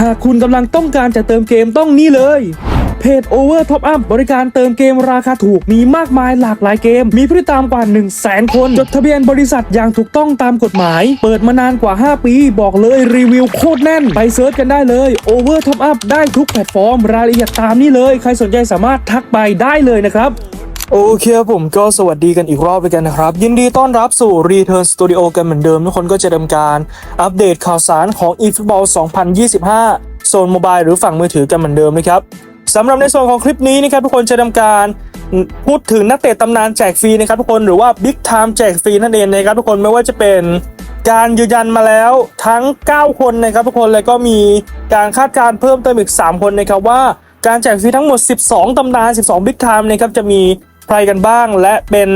หากคุณกำลังต้องการจะเติมเกมต้องนี่เลย เพจ Over Top Up บริการเติมเกมราคาถูกมีมากมายหลากหลายเกม มีผู้ติดตามกว่า 1 0 0 0 0แสนคน จดทะเบียนบริษัทอย่างถูกต้องตามกฎหมาย เปิดมานานกว่า 5 ปี บอกเลยรีวิวโคตรแน่น ไปเซิร์ชกันได้เลย Over Top Up ได้ทุกแพลตฟอร์ม รายละเอียดตามนี้เลย ใครสนใจสามารถทักไปได้เลยนะครับ โอเคผมก็สวัสดีกันอีกรอบไปกันนะครับ ยินดีต้อนรับสู่ Return Studio กันเหมือนเดิม ทุกคนก็จะดำเนินการอัปเดตข่าวสารของ eFootball 2025 โซนโมบายหรือฝั่งมือถือกันเหมือนเดิมนะครับสำหรับในส่วนของคลิปนี้นะครับทุกคนจะดำเนินการพูดถึงนักเตะตำนานแจกฟรีนะครับทุกคนหรือว่า Big Time แจกฟรีนั่นเองนะครับทุกคนไม่ว่าจะเป็นการยืนยันมาแล้วทั้ง 9 คนนะครับทุกคนแล้วก็มีการคาดการเพิ่มเติมอีก 3 คนนะครับว่าการแจกฟรีทั้งหมด 12 ตำนาน 12 Big Time นะครับจะมี ใครกันบ้าง และเป็น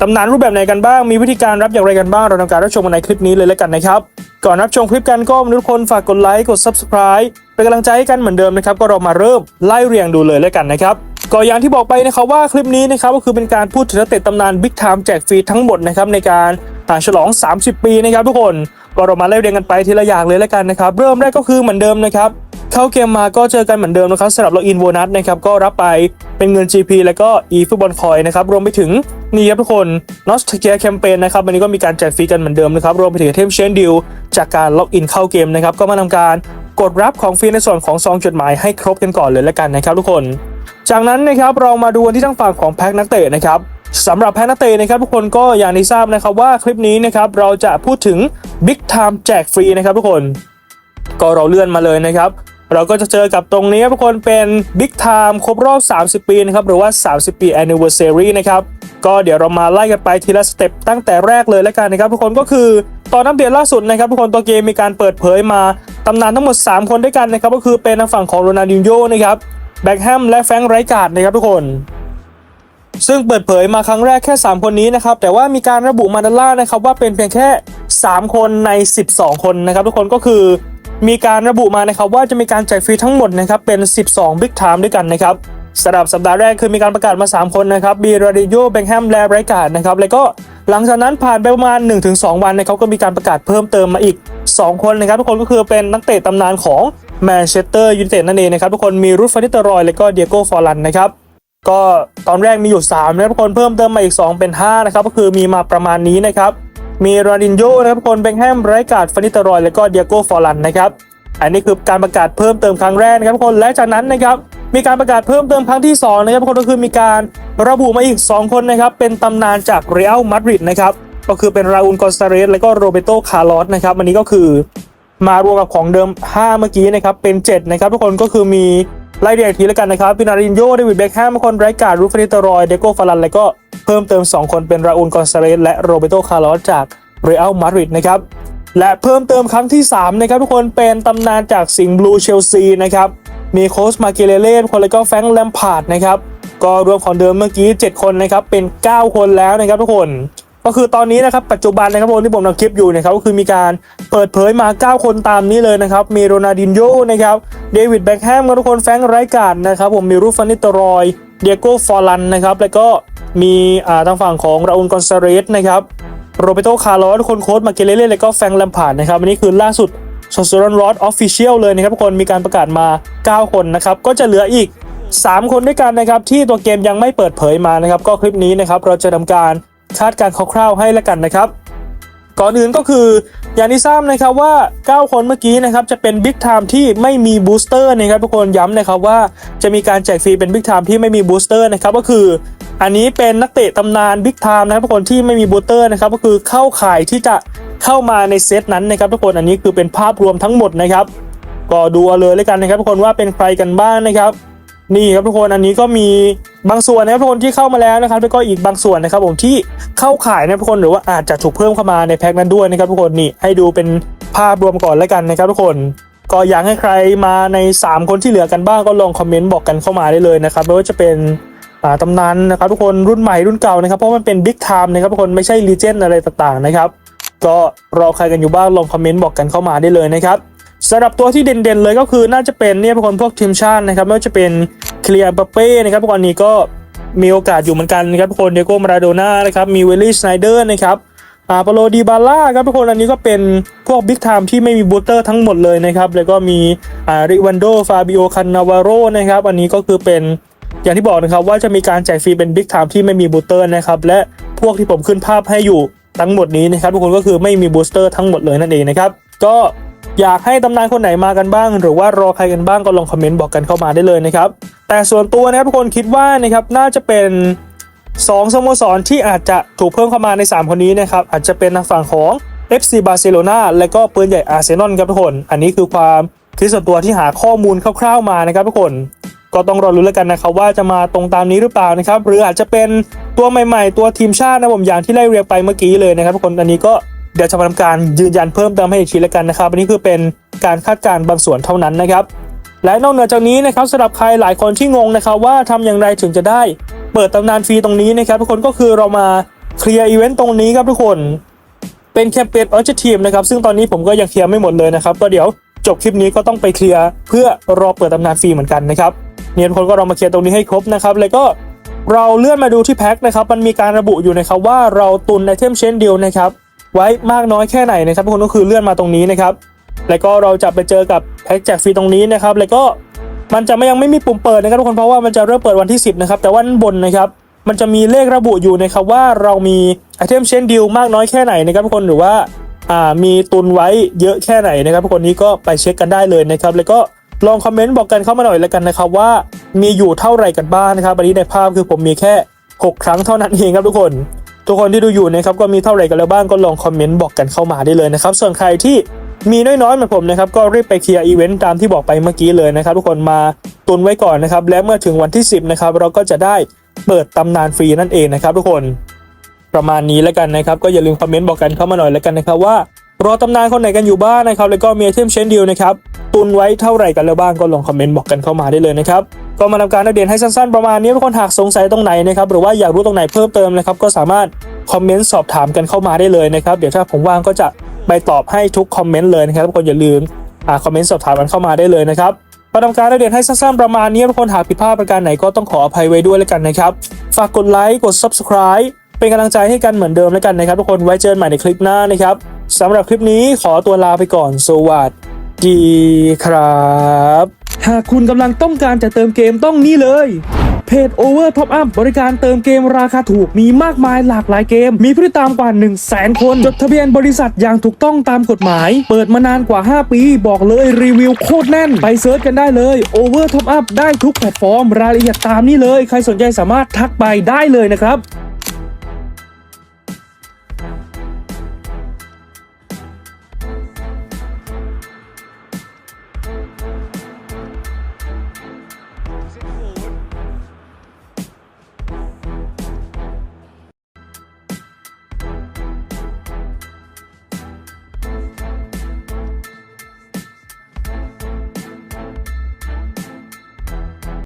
ตำนานรูปแบบไหนกันบ้าง มีวิธีการรับอย่างไรกันบ้าง เราทำการรับชมกันในคลิปนี้เลยแล้วกันนะครับ ก่อนรับชมคลิปกันก็ทุกคนฝากกดไลค์ กด Subscribe เป็นกำลังใจให้กันเหมือนเดิมนะครับ ก็เรามาเริ่มไล่เรียงดูเลยแล้วกันนะครับก็อย่างที่บอกไปนะครับว่าคลิปนี้นะครับก็คือเป็นการพูดถึงนักเตะตำนาน Big Time แจกฟรีทั้งหมดนะครับในการฉลอง 30 ปีนะครับทุกคน ก็เรามาไล่เรียงกันไปทีละอย่างเลยแล้วกันนะครับ เริ่มแรกก็คือเหมือนเดิมนะครับ เข้าเกมมาก็เจอกันเหมือนเดิมนะครับสำหรับล็อกอินโบนัสนะครับก็รับไปเป็นเงิน GP แล้วก็ e ฟุตบอลคอยนะครับรวมไปถึงนี่ครับทุกคน n o s t a l g i a แคมเปญนะครับวันนี้ก็มีการแจกฟรีกันเหมือนเดิมนะครับรวมไปถึงเทมเชนดิลจากการล็อกอินเข้าเกมนะครับก็มาทำการกดรับของฟรีในส่วนของซองจดหมายให้ครบกันก่อนเลยแล้วกันนะครับทุกคน จากนั้นนะครับเรามาดูที่ทางฝั่งของแพ็คนักเตะนะครับสำหรับแพ็คนักเตะนะครับทุกคนก็อย่างที่ทราบนะครับว่าคลิปนี้นะครับเราจะพูดถึง Big Time แจกฟรีนะครับทุกคน ก็เราเลื่อนมาเลยนะครับ เราก็จะเจอกับตรงนี้ทุกคนเป็น Big Time ครบรอบ 30 ปีนะครับหรือว่า 30 ปี Anniversary นะครับก็เดี๋ยวเรามาไล่กันไปทีละสเต็ปตั้งแต่แรกเลยแล้วกันนะครับทุกคนก็คือตอนอัปเดตล่าสุดนะครับทุกคนตัวเกมมีการเปิดเผยมาตำนานทั้งหมด 3 คนด้วยกันนะครับก็คือเป็นทางฝั่งของโรนัลดินโญนะครับแบ็คแฮมและแฟรงค์ไรการ์ดนะครับทุกคนซึ่งเปิดเผยมาครั้งแรกแค่ 3 คนนี้นะครับ แต่ว่ามีการระบุมาด้านล่างนะครับว่าเป็นเพียงแค่ 3 คนใน 12 คนนะครับ ทุกคนก็คือ มีการระบุมานะครับว่าจะมีการแจกฟรีทั้งหมดนะครับเป็น 12 Big Time ด้วยกันนะครับสำหรับสัปดาห์แรกคือมีการประกาศมา 3 คนนะครับบีราดิโยเบงแฮม และไรการ์ดนะครับ แล้วก็หลังจากนั้นผ่านไปประมาณ 1-2 วันนะครับก็มีการประกาศเพิ่มเติมมาอีก 2 คนนะครับ ทุกคนก็คือเป็นนักเตะตำนานของแมนเชสเตอร์ยูไนเต็ดนั่นเองนะครับ ทุกคนมีรูฟฟานิเตอรอย และก็เดียโก้ฟอร์ลันนะครับ ก็ตอนแรกมีอยู่3นะครับทุกคนเพิ่มเติมมาอีก 2 เป็น 5 นะครับ ก็คือมีมาประมาณนี้นะครับ มีราดินโยนะครับคนเบงแฮมไรการ์ดฟานิตรอย แล้วก็เดียโก้ฟอร์ลันนะครับอันนี้คือการประกาศเพิ่มเติมครั้งแรกนะครับคนและจากนั้นนะครับมีการประกาศเพิ่มเติมครั้งที่2นะครับคนก็คือมีการระบุมาอีก 2 คนนะครับเป็นตำนานจากเรอัลมาดริดนะครับก็คือเป็นราอูลกอนซาเรสและก็โรเบโตคาร์ลอสนะครับอันนี้ก็คือมารวมกับของเดิม 5 เมื่อกี้นะครับเป็น 7 นะครับทุกคนก็คือมี ไล่เรียงทีแล้วกันนะครับปินารินโยเดวิดเบคแฮมคนไรการ์ดรูฟานิตรอยเดโก้ฟารันแล้วก็เพิ่มเติม 2 คนเป็นราอูลกอนซาเรสและโรเบโตคาร์ลอสจากเรอัลมาดริดนะครับและเพิ่มเติมครั้งที่ 3 นะครับ ทุกคนเป็นตำนานจากสิงห์บลูเชลซีนะครับมีโค้ชมาเกเลเล่คนแล้วก็แฟงแลมพาร์ดนะครับก็รวมของเดิมเมื่อกี้ 7 คนนะครับเป็น 9 คนแล้วนะครับทุกคน ก็คือตอนนี้นะครับปัจจุบันนะครับผมที่ผมทำคลิปอยู่นะครับก็คือมีการเปิดเผยมา 9 คนตามนี้เลยนะครับมีโรนัลดินโญนะครับเดวิดแบ็คแฮมทุกคนแฟรงค์ไรการ์ดนะครับผมมีรูฟฟานิตรอยเดียโก้ฟอร์ลันนะครับแล้วก็มีอ่าทางฝั่งของราอูลกอนซาเรสนะครับโรเบโตคาร์ลอสทุกคนโค้ชมาเกเลเล่แล้วก็แฟงแลมพาร์ดนะครับอันนี้คือล่าสุดโซเซอนรอดออฟฟิเชียลเลยนะครับทุกคนมีการประกาศมา 9 คนนะครับก็จะเหลืออีก 3 คนด้วยกันนะครับที่ตัวเกมยังไม่เปิดเผยมานะครับก็คลิปนี้นะครับเราจะทำการ คาดการคร่าวๆให้แล้วกันนะครับ ก่อนอื่นก็คืออย่างที่ทราบนะครับว่า 9 คนเมื่อกี้นะครับจะเป็นบิ๊กไทม์ที่ไม่มีบูสเตอร์นะครับทุกคนย้ำนะครับว่าจะมีการแจกฟรีเป็นบิ๊กไทม์ที่ไม่มีบูสเตอร์นะครับก็คืออันนี้เป็นนักเตะตำนานบิ๊กไทม์นะครับทุกคนที่ไม่มีบูสเตอร์นะครับก็คือเข้าข่ายที่จะเข้ามาในเซตนั้นนะครับทุกคนอันนี้คือเป็นภาพรวมทั้งหมดนะครับ ก็ดูเอาเลยแล้วกันนะครับทุกคนว่าเป็นใครกันบ้างนะครับ นี่ครับทุกคนอันนี้ก็มีบางส่วนนะครับทุกคนที่เข้ามาแล้วนะครับแล้วก็อีกบางส่วนนะครับผมที่เข้าขายนะครับทุกคนหรือว่าอาจจะถูกเพิ่มเข้ามาในแพ็คนั้นด้วยนะครับทุกคนนี่ให้ดูเป็นภาพรวมก่อนแล้วกันนะครับทุกคนก็อยากให้ใครมาใน 3 คนที่เหลือกันบ้างก็ลองคอมเมนต์บอกกันเข้ามาได้เลยนะครับไม่ว่าจะเป็นตำนานนะครับทุกคนรุ่นใหม่รุ่นเก่านะครับเพราะมันเป็นบิ๊กไทม์นะครับทุกคนไม่ใช่ลีเจนอะไรต่างๆนะครับก็รอใครกันอยู่บ้างลองคอมเมนต์บอกกันเข้ามาได้เลยนะครับ สำหรับตัวที่เด่นๆเลยก็คือน่าจะเป็นเนี่ยพวกคนพวกทีมชาตินะครับไม่ว่าจะเป็นเคลียร์บัปเป้นะครับพวกคนนี้ก็มีโอกาสอยู่เหมือนกันนะครับทุกคนเดโก้มาราโดน่านะครับมีเวลลี่สไนเดอร์นะครับอ่าปโลดีบาล่าครับทุกคนอันนี้ก็เป็นพวกบิ๊กไทม์ที่ไม่มีบูสเตอร์ทั้งหมดเลยนะครับ แล้วก็มีอ่าริวันโดฟาบิโอคันนาวาโรนะครับอันนี้ก็คือเป็นอย่างที่บอกนะครับว่าจะมีการแจกฟรีเป็นบิ๊กไทม์ที่ไม่มีบูสเตอร์นะครับและพวกที่ผมขึ้นภาพให้อยู่ทั้งหมดนี้นะครับทุกคนก็คือไม่มีบูสเตอร์ทั้งหมดเลยนั่นเองนะครับก็ อยากให้ตำนานคนไหนมากันบ้าง หรือว่ารอใครกันบ้างก็ลองคอมเมนต์บอกกันเข้ามาได้เลยนะครับ แต่ส่วนตัวนะครับทุกคนคิดว่านะครับน่าจะเป็นสองสโมสรที่อาจจะถูกเพิ่มเข้ามาใน 3 คนนี้นะครับอาจจะเป็นทางฝั่งของ FC บาร์เซโลนาและก็ปืนใหญ่อาร์เซนอลครับทุกคน อันนี้คือความคิดส่วนตัวที่หาข้อมูลคร่าวๆมานะครับทุกคนก็ต้องรอรุ้แล้วกันนะครับว่าจะมาตรงตามนี้หรือเปล่านะครับหรืออาจจะเป็นตัวใหม่ ๆ ตัวทีมชาตินะผมอย่างที่ไล่เรียงไปเมื่อกี้เลยนะครับทุกคนอันนี้ก็ เดี๋ยวจะมาทำการยืนยันเพิ่มเติมให้อีกทีแล้วกันนะครับอันนี้คือเป็นการคาดการณ์บางส่วนเท่านั้นนะครับและนอกเหนือจากนี้นะครับสำหรับใครหลายคนที่งงนะครับว่าทำอย่างไรถึงจะได้ เปิดตำนานฟรีตรงนี้นะครับทุกคนก็คือเรามาเคลียร์อีเวนต์ตรงนี้ครับทุกคนเป็นแคมเปญออ j ทีมนะครับซึ่งตอนนี้ผมก็ยังเคลียร์ไม่หมดเลยนะครับก็เดี๋ยวจบคลิปนี้ก็ต้องไปเคลียร์เพื่อรอเปิดตำนานฟรีเหมือนกันนะครับเนี่ยทุกคนก็เรามาเคลียร์ตรงนี้ให้ครบนะครับแล้วก็เราเลื่อนมาดูที่แพ็คนะครับมันมีการระบุอยู่นะครับว่าเราตุนไอเทมเชนเดียวนะครับ ไว้มากน้อยแค่ไหนนะครับทุกคนก็คือเลื่อนมาตรงนี้นะครับ แล้วก็เราจะไปเจอกับแพ็กแจกฟรีตรงนี้นะครับ แล้วก็มันจะไม่ยังไม่มีปุ่มเปิดนะครับทุกคนเพราะว่ามันจะเริ่มเปิดวันที่ 10 นะครับ แต่ว่าด้านบนนะครับ มันจะมีเลขระบุอยู่นะครับว่าเรามีไอเทมเชนดิวมากน้อยแค่ไหนนะครับทุกคนหรือว่าอ่ามีตุนไว้เยอะแค่ไหนนะครับทุกคนนี้ก็ไปเช็คกันได้เลยนะครับ แล้วก็ลองคอมเมนต์บอกกันเข้ามาหน่อยแล้วกันนะครับว่ามีอยู่เท่าไหร่กันบ้างนะครับอันนี้ในภาพคือผมมีแค่ 6 ครั้งเท่านั้นเองครับทุกคน ทุกคนที่ดูอยู่นะครับก็มีเท่าไหร่กันแล้วบ้างก็ลองคอมเมนต์บอกกันเข้ามาได้เลยนะครับส่วนใครที่มีน้อยๆเหมือนผมนะครับก็รีบไปเคลียร์อีเวนต์ตามที่บอกไปเมื่อกี้เลยนะครับทุกคนมาตุนไว้ก่อนนะครับและเมื่อถึงวันที่ 10นะครับเราก็จะได้เปิดตำนานฟรีนั่นเองนะครับทุกคนประมาณนี้แล้วกันนะครับก็อย่าลืมคอมเมนต์บอกกันเข้ามาหน่อยแล้วกันนะครับว่ารอตำนานคนไหนกันอยู่บ้างนะครับแล้วก็มีไอเทมเชนดิวนะครับตุนไว้เท่าไหร่กันแล้วบ้างก็ลองคอมเมนต์บอกกันเข้ามาได้เลยนะครับ ก็มาทำการอัปเดตให้สั้นๆประมาณนี้ทุกคนหากสงสัยตรงไหนนะครับหรือว่าอยากรู้ตรงไหนเพิ่มเติมนะครับก็สามารถคอมเมนต์สอบถามกันเข้ามาได้เลยนะครับเดี๋ยวถ้าผมว่างก็จะไปตอบให้ทุกคอมเมนต์เลยนะครับทุกคนอย่าลืมอ่าคอมเมนต์สอบถามกันเข้ามาได้เลยนะครับมาทำการอัปเดตให้สั้นๆประมาณนี้ทุกคนหากผิดพลาดประการไหนก็ต้องขออภัยไว้ด้วยแล้วกันนะครับฝากกดไลค์กด subscribe เป็นกำลังใจให้กันเหมือนเดิมแล้วกันนะครับ ทุกคนไว้เจอกันใหม่ในคลิปหน้านะครับสำหรับคลิปนี้ขอตัวลาไปก่อน สวัสดีครับ หากคุณกำลังต้องการจะเติมเกมต้องนี่เลยเพจ Over Top Up บริการเติมเกมราคาถูกมีมากมายหลากหลายเกม มีผู้ติดตามกว่า 1 0 0 0 0แสนคน จดทะเบียนบริษัทอย่างถูกต้องตามกฎหมาย เปิดมานานกว่า 5 ปี บอกเลยรีวิวโคตรแน่น ไปเซิร์ชกันได้เลย Over Top Up ได้ทุกแพลตฟอร์ม รายละเอียดตามนี้เลย ใครสนใจสามารถทักไปได้เลยนะครับ